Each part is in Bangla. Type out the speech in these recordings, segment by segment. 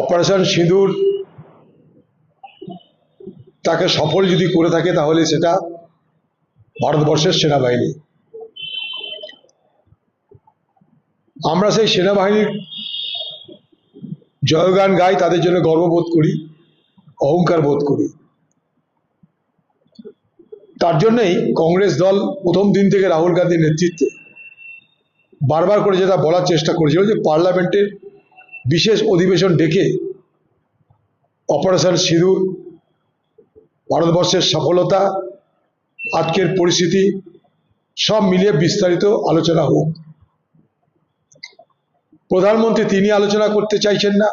অপারেশন সিঁদুর তাকে সফল যদি করে থাকে তাহলে সেটা ভারতবর্ষের সেনাবাহিনী। আমরা সেই সেনাবাহিনীর জয়গান গাই, তাদের জন্য গর্ববোধ করি, অহংকার বোধ করি। তার জন্যই কংগ্রেস দল প্রথম দিন থেকে রাহুল গান্ধীর নেতৃত্বে বারবার করে যেটা বলার চেষ্টা করেছিল যে পার্লামেন্টের বিশেষ অধিবেশন ডেকে অপারেশন সিঁদুর, ভারতবর্ষের সফলতা, আজকের পরিস্থিতি, সব মিলিয়ে বিস্তারিত আলোচনা হোক। প্রধানমন্ত্রী তিনি আলোচনা করতে চাইছেন না,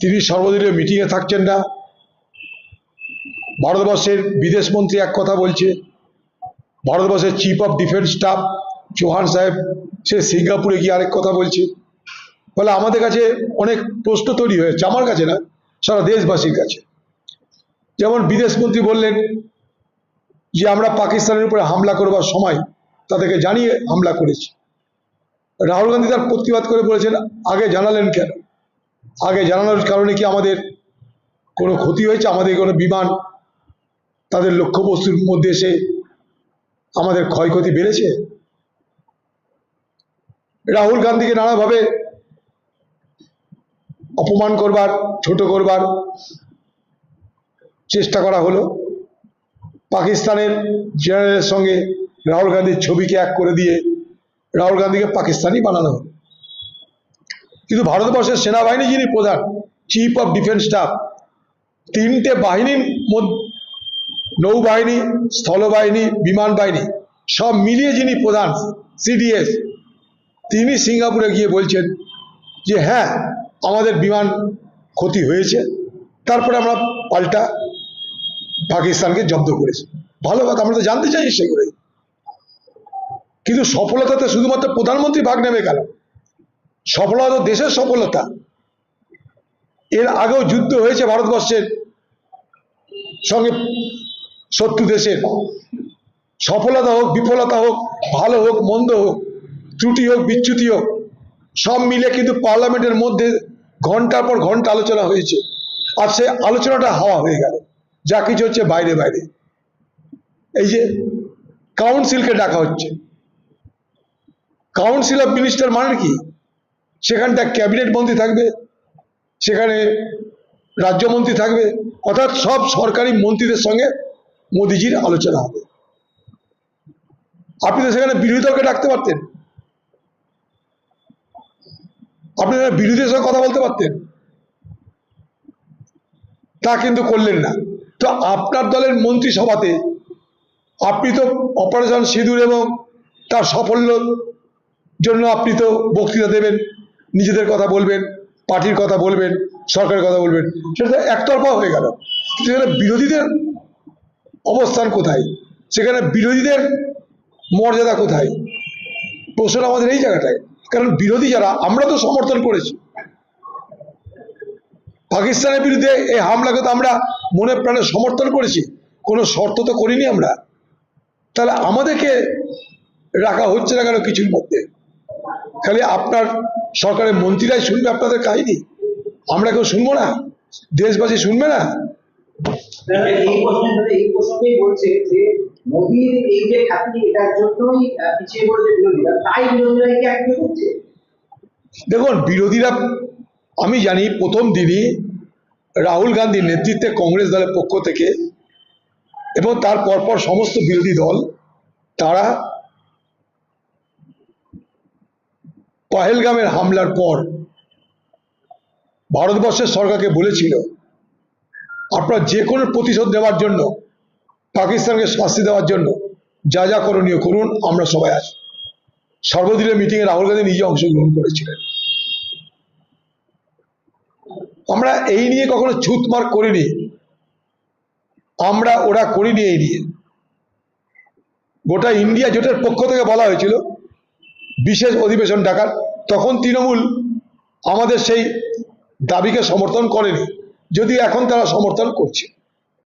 তিনি সর্বদলীয় মিটিংয়ে থাকছেন না। ভারতবর্ষের বিদেশমন্ত্রী এক কথা বলছে, ভারতবর্ষের chief of defence staff Chauhan সাহেব, সে সিঙ্গাপুরে গিয়ে আরেক কথা বলছে। ফলে আমাদের কাছে অনেক প্রশ্ন তৈরি হয়েছে, আমার কাছে না, সারা দেশবাসীর কাছে। যেমন বিদেশমন্ত্রী বললেন যে, আমরা পাকিস্তানের উপরে হামলা করবার সময় তাদেরকে জানিয়ে হামলা করেছি। রাহুল গান্ধী তার প্রতিবাদ করে বলেছেন, আগে জানালেন কেন? আগে জানানোর কারণে কি আমাদের কোনো ক্ষতি হয়েছে? আমাদের কোনো বিমান, তাদের লক্ষ্যবস্তুর মধ্যে এসে আমাদের ক্ষয়ক্ষতি বেড়েছে? রাহুল গান্ধীকে নানাভাবে অপমান করবার, ছোট করবার চেষ্টা করা হলো। পাকিস্তানের জেনারেলের সঙ্গে রাহুল গান্ধীর ছবিকে এক করে দিয়ে রাহুল গান্ধীকে পাকিস্তানি বানানো হলো। কিন্তু ভারতবর্ষের সেনাবাহিনী যিনি প্রধান চিফ অফ ডিফেন্স স্টাফ তিনটে বাহিনীর মধ্যে, নৌবাহিনী, স্থলবাহিনী, বিমান বাহিনী, সব মিলিয়ে যিনি প্রধান সিডিএস তিনি সিঙ্গাপুরে গিয়ে বলছেন যে হ্যাঁ আমাদের বিমান ক্ষতি হয়েছে, তারপরে আমরা পাল্টা পাকিস্তানকে জব্দ করেছি। ভালো কথা, আমরা তো জানতে চাই সেগুলোই। কিন্তু সফলতাতে শুধুমাত্র প্রধানমন্ত্রী ভাগ নেবে কেন? সফলতা দেশের সফলতা। এর আগেও যুদ্ধ হয়েছে ভারতবর্ষের সঙ্গে শত্রু দেশের। সফলতা হোক, বিফলতা হোক, ভালো হোক, মন্দ হোক, ত্রুটি হোক, বিচ্যুতি হোক, সব মিলে কিন্তু পার্লামেন্টের মধ্যে ঘণ্টার পর ঘণ্টা আলোচনা হয়েছে। আর সে আলোচনাটা হাওয়া হয়ে গেল। যা কিছু হচ্ছে বাইরে বাইরে। এই যে কাউন্সিলকে ডাকা হচ্ছে। কাউন্সিল অফ মিনিস্টার মানে কি? সেখানটা ক্যাবিনেট মন্ত্রী থাকবে, সেখানে রাজ্যমন্ত্রী থাকবে, অর্থাৎ সব সরকারি মন্ত্রীদের সঙ্গে মোদিজির আলোচনা হবে। আপনি তো সেখানে বিরোধী দলকে ডাকতে পারতেন। আপনি সেখানে বিরোধীদের সঙ্গে কথা বলতে পারতেন। তা কিন্তু করলেন না। তো আপনার দলের মন্ত্রিসভাতে আপনি তো অপারেশন সিঁদুর এবং তার সাফল্য জন্য আপনি তো বক্তৃতা দেবেন, নিজেদের কথা বলবেন, পার্টির কথা বলবেন, সরকারের কথা বলবেন। সেটা একতরফা হয়ে গেল। সেখানে বিরোধীদের অবস্থান কোথায়? সেখানে বিরোধীদের মর্যাদা কোথায়? প্রশ্ন আমাদের এই জায়গাটায়। কারণ বিরোধী যারা, আমরা তো সমর্থন করেছি। পাকিস্তানের বিরুদ্ধে এই হামলাকে তো আমরা মনে প্রাণে সমর্থন করেছি। কোনো শর্ত তো করিনি আমরা। তাহলে আমাদেরকে রাখা হচ্ছে না কেন কিছুর মধ্যে? খালি আপনার সরকারের মন্ত্রীরাই শুনবে আপনাদের কাহিনী। আমরা কেউ শুনব না? দেশবাসী শুনবে না? এই বলছে যে মোদীর এই যে খ্যাতি, এটার জন্যই পিছিয়ে পড়েছে বিরোধীরা, তাই বিরোধীরা কি একজন হচ্ছে? দেখুন, বিরোধীরা, আমি জানি, প্রথম দিনই রাহুল গান্ধীর নেতৃত্বে কংগ্রেস দলের পক্ষ থেকে এবং তার পরপর সমস্ত বিরোধী দল, তারা পাহেলগামের হামলার পর ভারতবর্ষের সরকারকে বলেছিল, আপনারা যে কোনো প্রতিশোধ নেওয়ার জন্য পাকিস্তানকে শাস্তি দেওয়ার জন্য যা যা করণীয় করুন, আমরা সবাই আছি। সর্বদলীয় মিটিংয়ে রাহুল গান্ধী নিজে অংশগ্রহণ করেছিলেন। আমরা এই নিয়ে কখনো ছুতমার করিনি। আমরা ওরা করিনি এই নিয়ে। গোটা ইন্ডিয়া জোটের পক্ষ থেকে বলা হয়েছিল, বিশেষ অধিবেশন ডাকার। তখন তৃণমূল আমাদের সেই দাবিকে সমর্থন করেনি যদি এখন তারা সমর্থন করছে।